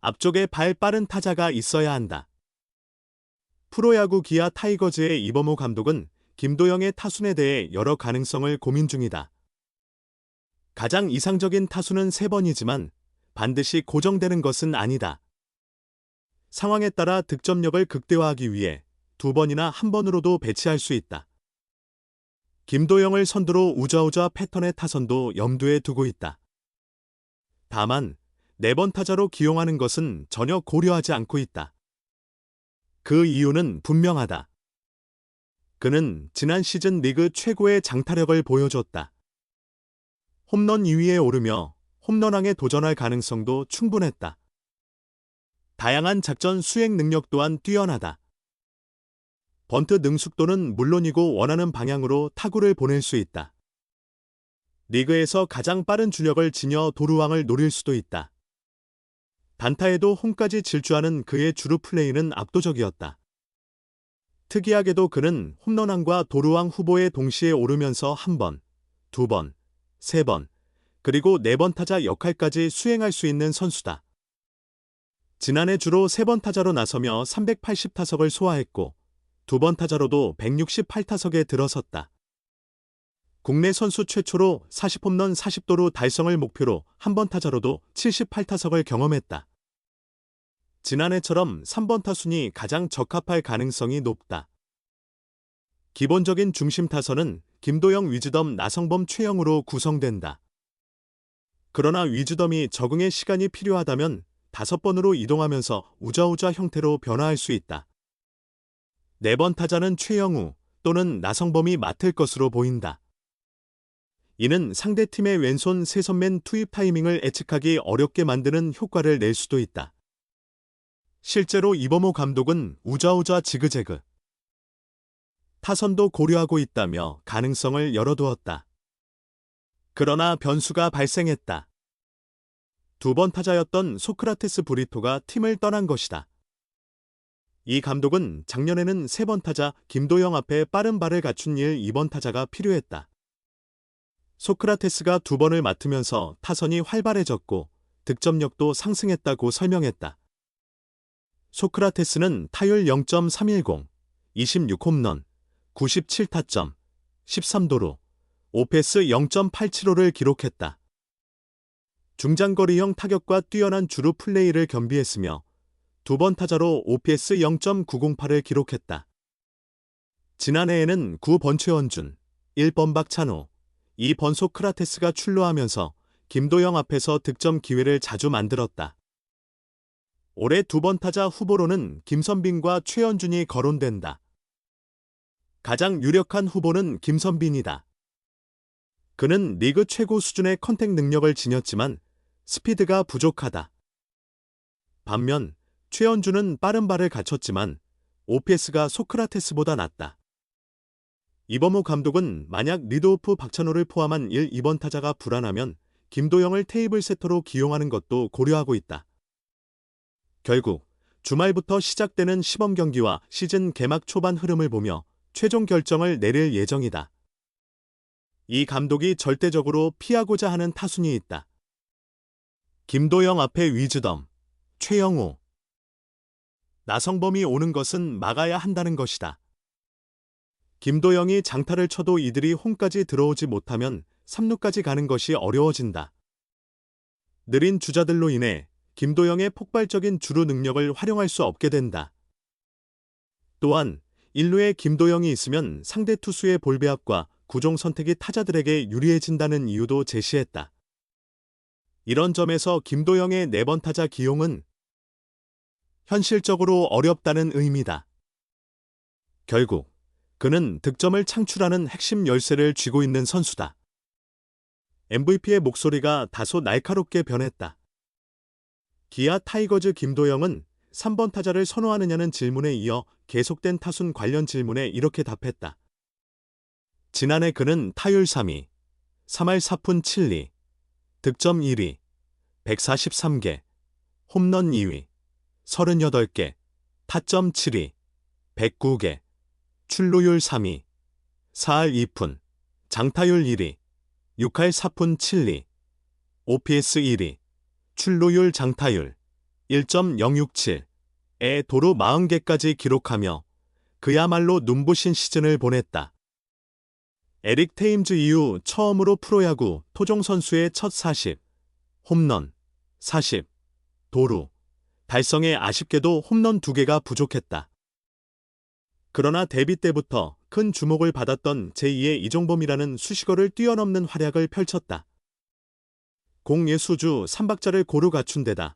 앞쪽에 발 빠른 타자가 있어야 한다. 프로야구 기아 타이거즈의 이범호 감독은 김도영의 타순에 대해 여러 가능성을 고민 중이다. 가장 이상적인 타수는 3번이지만 반드시 고정되는 것은 아니다. 상황에 따라 득점력을 극대화하기 위해 두 번이나 한 번으로도 배치할 수 있다. 김도영을 선두로 우좌우좌 패턴의 타선도 염두에 두고 있다. 다만 네번 타자로 기용하는 것은 전혀 고려하지 않고 있다. 그 이유는 분명하다. 그는 지난 시즌 리그 최고의 장타력을 보여줬다. 홈런 2위에 오르며 홈런왕에 도전할 가능성도 충분했다. 다양한 작전 수행 능력 또한 뛰어나다. 번트 능숙도는 물론이고 원하는 방향으로 타구를 보낼 수 있다. 리그에서 가장 빠른 주력을 지녀 도루왕을 노릴 수도 있다. 단타에도 홈까지 질주하는 그의 주루 플레이는 압도적이었다. 특이하게도 그는 홈런왕과 도루왕 후보에 동시에 오르면서 한 번, 두 번, 세 번, 그리고 네 번 타자 역할까지 수행할 수 있는 선수다. 지난해 주로 세 번 타자로 나서며 380타석을 소화했고 두 번 타자로도 168타석에 들어섰다. 국내 선수 최초로 40홈런 40도루 달성을 목표로 한 번 타자로도 78타석을 경험했다. 지난해처럼 3번 타순이 가장 적합할 가능성이 높다. 기본적인 중심 타선은 김도영 위즈덤 나성범 최영으로 구성된다. 그러나 위즈덤이 적응의 시간이 필요하다면 다섯 번으로 이동하면서 우자우자 형태로 변화할 수 있다. 네 번 타자는 최영우 또는 나성범이 맡을 것으로 보인다. 이는 상대팀의 왼손 세선맨 투입 타이밍을 예측하기 어렵게 만드는 효과를 낼 수도 있다. 실제로 이범호 감독은 우자우자 지그재그 타선도 고려하고 있다며 가능성을 열어두었다. 그러나 변수가 발생했다. 두 번 타자였던 소크라테스 브리토가 팀을 떠난 것이다. 이 감독은 작년에는 세 번 타자 김도영 앞에 빠른 발을 갖춘 일 2번 타자가 필요했다. 소크라테스가 두 번을 맡으면서 타선이 활발해졌고 득점력도 상승했다고 설명했다. 소크라테스는 타율 0.310, 26홈런, 97타점, 13도루, 오페스 0.875를 기록했다. 중장거리형 타격과 뛰어난 주루 플레이를 겸비했으며 두 번 타자로 OPS 0.908을 기록했다. 지난해에는 9번 최원준, 1번 박찬호, 2번 소크라테스가 출루하면서 김도영 앞에서 득점 기회를 자주 만들었다. 올해 두 번 타자 후보로는 김선빈과 최현준이 거론된다. 가장 유력한 후보는 김선빈이다. 그는 리그 최고 수준의 컨택 능력을 지녔지만 스피드가 부족하다. 반면 최현준은 빠른 발을 갖췄지만 OPS가 소크라테스보다 낫다. 이범호 감독은 만약 리드오프 박찬호를 포함한 1, 2번 타자가 불안하면 김도영을 테이블 세터로 기용하는 것도 고려하고 있다. 결국 주말부터 시작되는 시범 경기와 시즌 개막 초반 흐름을 보며 최종 결정을 내릴 예정이다. 이 감독이 절대적으로 피하고자 하는 타순이 있다. 김도영 앞에 위즈덤, 최영우. 나성범이 오는 것은 막아야 한다는 것이다. 김도영이 장타를 쳐도 이들이 홈까지 들어오지 못하면 3루까지 가는 것이 어려워진다. 느린 주자들로 인해 김도영의 폭발적인 주루 능력을 활용할 수 없게 된다. 또한 1루에 김도영이 있으면 상대 투수의 볼 배합과 구종 선택이 타자들에게 유리해진다는 이유도 제시했다. 이런 점에서 김도영의 네번 타자 기용은 현실적으로 어렵다는 의미다. 결국 그는 득점을 창출하는 핵심 열쇠를 쥐고 있는 선수다. MVP의 목소리가 다소 날카롭게 변했다. 기아 타이거즈 김도영은 3번 타자를 선호하느냐는 질문에 이어 계속된 타순 관련 질문에 이렇게 답했다. 지난해 그는 타율 3위, 3할 4푼 7리, 득점 1위, 143개, 홈런 2위, 38개, 타점 7위, 109개, 출루율 3위, 4할 2푼, 장타율 1위, 6할 4푼 7리, OPS 1위, 출루율 장타율, 1.067에 도루 40개까지 기록하며 그야말로 눈부신 시즌을 보냈다. 에릭 테임즈 이후 처음으로 프로야구 토종 선수의 첫 40, 홈런, 40, 도루, 달성에 아쉽게도 홈런 2개가 부족했다. 그러나 데뷔 때부터 큰 주목을 받았던 제2의 이종범이라는 수식어를 뛰어넘는 활약을 펼쳤다. 공예수주 3박자를 고루 갖춘 데다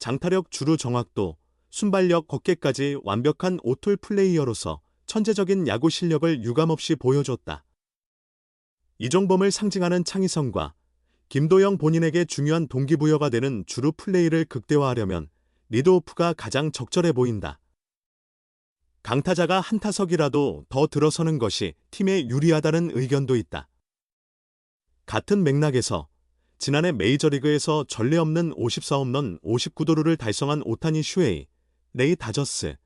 장타력 주루 정확도, 순발력 걷기까지 완벽한 오툴 플레이어로서 천재적인 야구 실력을 유감없이 보여줬다. 이종범을 상징하는 창의성과 김도영 본인에게 중요한 동기부여가 되는 주루 플레이를 극대화하려면 리드오프가 가장 적절해 보인다. 강타자가 한 타석이라도 더 들어서는 것이 팀에 유리하다는 의견도 있다. 같은 맥락에서 지난해 메이저리그에서 전례 없는 54홈런 59도루를 달성한 오타니 슈에이, 레이 다저스의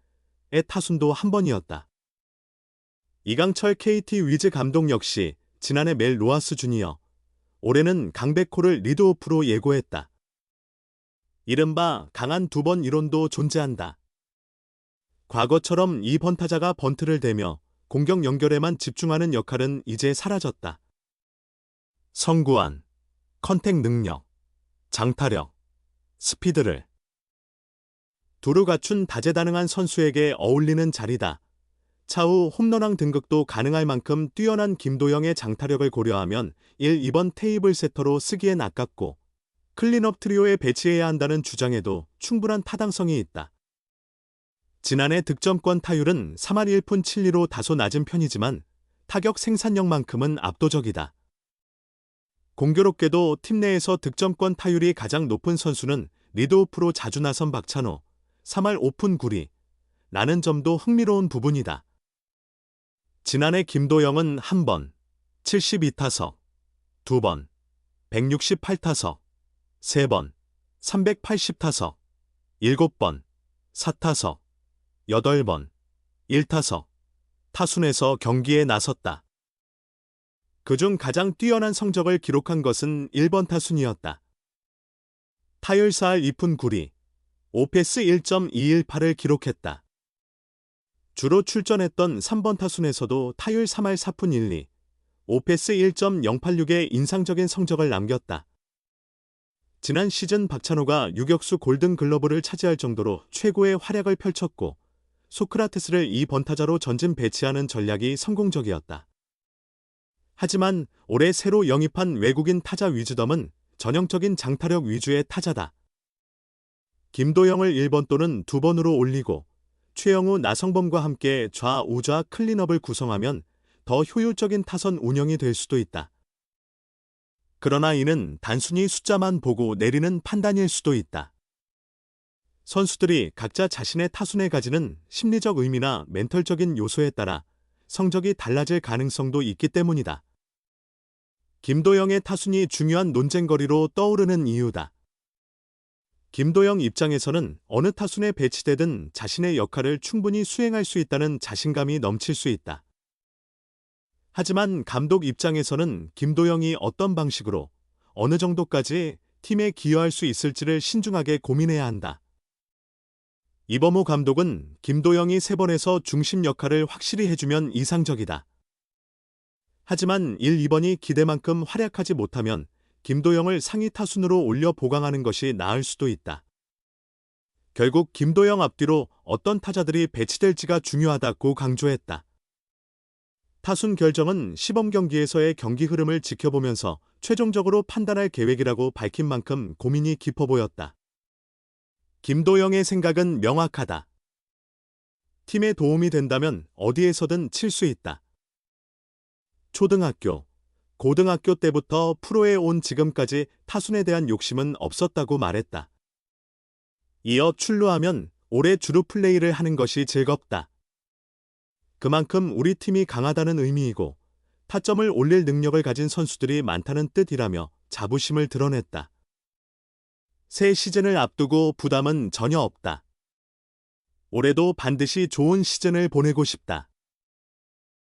타순도 한 번이었다. 이강철 KT 위즈 감독 역시 지난해 멜 로하스 주니어, 올해는 강백호를 리드오프로 예고했다. 이른바 강한 두 번 이론도 존재한다. 과거처럼 이 번타자가 번트를 대며 공격 연결에만 집중하는 역할은 이제 사라졌다. 성구안, 컨택 능력, 장타력, 스피드를 두루 갖춘 다재다능한 선수에게 어울리는 자리다. 차후 홈런왕 등극도 가능할 만큼 뛰어난 김도영의 장타력을 고려하면 1, 2번 테이블 세터로 쓰기엔 아깝고 클린업 트리오에 배치해야 한다는 주장에도 충분한 타당성이 있다. 지난해 득점권 타율은 3할 1푼 7리로 다소 낮은 편이지만 타격 생산력만큼은 압도적이다. 공교롭게도 팀 내에서 득점권 타율이 가장 높은 선수는 리드오프로 자주 나선 박찬호, 3할 5푼 9리, 라는 점도 흥미로운 부분이다. 지난해 김도영은 한 번, 72타석, 두 번, 168타석, 세 번, 380타석, 일곱 번, 4타석, 8번, 1타석, 타순에서 경기에 나섰다. 그중 가장 뛰어난 성적을 기록한 것은 1번 타순이었다. 타율 4할 2푼 9리, 오페스 1.218을 기록했다. 주로 출전했던 3번 타순에서도 타율 3할 4푼 1리, 오페스 1.086의 인상적인 성적을 남겼다. 지난 시즌 박찬호가 유격수 골든 글러브를 차지할 정도로 최고의 활약을 펼쳤고 소크라테스를 이 번타자로 전진 배치하는 전략이 성공적이었다. 하지만 올해 새로 영입한 외국인 타자 위즈덤은 전형적인 장타력 위주의 타자다. 김도영을 1번 또는 2번으로 올리고 최영우 나성범과 함께 좌우좌 클린업을 구성하면 더 효율적인 타선 운영이 될 수도 있다. 그러나 이는 단순히 숫자만 보고 내리는 판단일 수도 있다. 선수들이 각자 자신의 타순에 가지는 심리적 의미나 멘털적인 요소에 따라 성적이 달라질 가능성도 있기 때문이다. 김도영의 타순이 중요한 논쟁거리로 떠오르는 이유다. 김도영 입장에서는 어느 타순에 배치되든 자신의 역할을 충분히 수행할 수 있다는 자신감이 넘칠 수 있다. 하지만 감독 입장에서는 김도영이 어떤 방식으로 어느 정도까지 팀에 기여할 수 있을지를 신중하게 고민해야 한다. 이범호 감독은 김도영이 세 번에서 중심 역할을 확실히 해주면 이상적이다. 하지만 1, 2번이 기대만큼 활약하지 못하면 김도영을 상위 타순으로 올려 보강하는 것이 나을 수도 있다. 결국 김도영 앞뒤로 어떤 타자들이 배치될지가 중요하다고 강조했다. 타순 결정은 시범 경기에서의 경기 흐름을 지켜보면서 최종적으로 판단할 계획이라고 밝힌 만큼 고민이 깊어 보였다. 김도영의 생각은 명확하다. 팀에 도움이 된다면 어디에서든 칠 수 있다. 초등학교, 고등학교 때부터 프로에 온 지금까지 타순에 대한 욕심은 없었다고 말했다. 이어 출루하면 올해 주루 플레이를 하는 것이 즐겁다. 그만큼 우리 팀이 강하다는 의미이고 타점을 올릴 능력을 가진 선수들이 많다는 뜻이라며 자부심을 드러냈다. 새 시즌을 앞두고 부담은 전혀 없다. 올해도 반드시 좋은 시즌을 보내고 싶다.